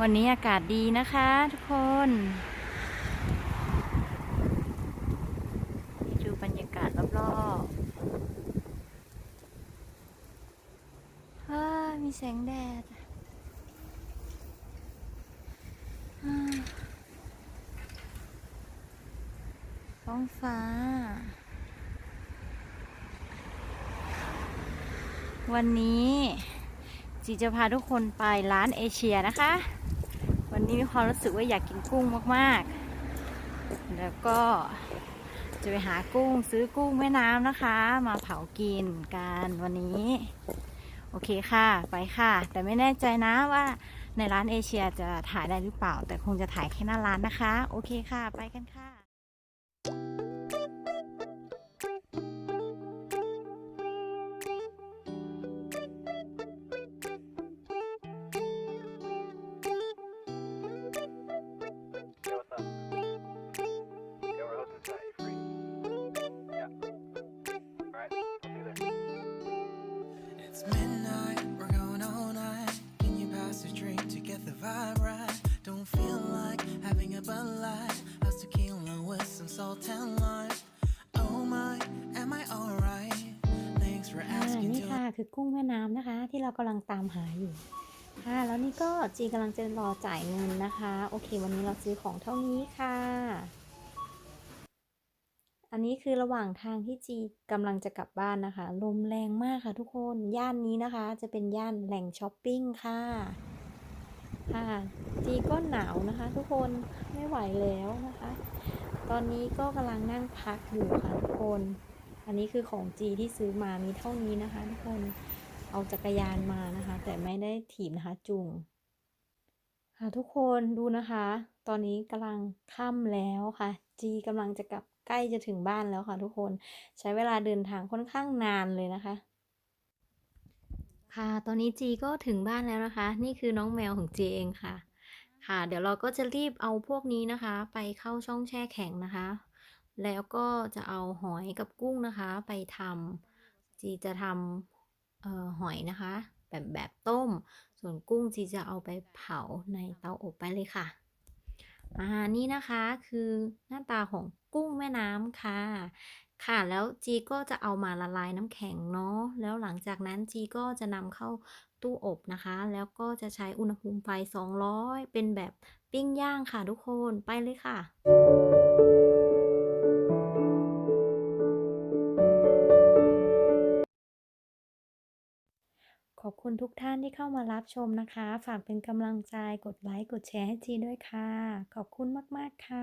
วันนี้อากาศดีนะคะทุกคน ดูบรรยากาศรอบๆมีแสงแดดอ่าท้องฟ้า วันนี้ จีจะพาทุกคนไปร้านเอเชียนะคะ วันนี้มีความรู้สึกว่าอยากกินกุ้งมากๆ แล้วก็จะไปหากุ้งซื้อกุ้งแม่น้ำนะคะ มาเผากินกันวันนี้ โอเคค่ะไปค่ะ แต่ไม่แน่ใจนะว่าในร้านเอเชียจะถ่ายได้หรือเปล่า แต่คงจะถ่ายแค่หน้าร้านนะคะ โอเคค่ะ ไปกันค่ะ คือกุ้งแม่น้ำนะคะ ที่เรากำลังตามหาอยู่ ค่ะ แล้วนี่ก็จีกำลังจะรอจ่ายเงินนะคะ โอเค วันนี้เราซื้อของเท่านี้ค่ะ อันนี้คือระหว่างทางที่จีกำลังจะกลับบ้านนะคะ ลมแรงมากค่ะทุกคน ย่านนี้นะคะ จะเป็นย่านแหล่งช้อปปิ้งค่ะ ค่ะ จีก็หนาวนะคะ ทุกคน ไม่ไหวแล้วนะคะ ตอนนี้ก็กำลังนั่งพักอยู่ค่ะทุกคน อันนี้คือของจีที่ซื้อมามีเท่านี้นะคะทุกคนเอาจักรยานมานะคะ แต่ไม่ได้ถีบนะคะจูงค่ะทุกคนดูนะคะ ตอนนี้กำลังค่ำแล้วค่ะ จีกำลังจะกลับใกล้จะถึงบ้านแล้วค่ะทุกคนใช้เวลาเดินทางค่อนข้างนานเลยนะคะ ค่ะตอนนี้จีก็ถึงบ้านแล้วนะคะ นี่คือน้องแมวของจีเองค่ะ ค่ะ เดี๋ยวเราก็จะรีบเอาพวกนี้นะคะ ไปเข้าช่องแช่แข็งนะคะ แล้วก็จะเอาหอยกับกุ้งนะคะ ไปทำจีจะทำออหอยนะคะ แบบแบบต้ม ส่วนกุ้งจีจะเอาไปเผาในเตาอบไปเลยค่ะอ่านี่นะคะคือหน้าตาของกุ้งแม่น้ำค่ะ ค่ะแล้วจีก็จะเอามาละลายน้ำแข็งเนาะแล้วหลังจากนั้นจีก็จะนำเข้าตู้อบนะคะ แล้วก็จะใช้อุณหภูมิไฟ 200 เป็นแบบปิ้งย่างค่ะทุกคนไปเลยค่ะ อบคุณทุกท่านที่เข้ามารับชมนะคะ ฝากเป็นกำลังใจ กดไลค์ กดแชร์ให้จีด้วยค่ะ ขอบคุณมาก ๆ ค่ะ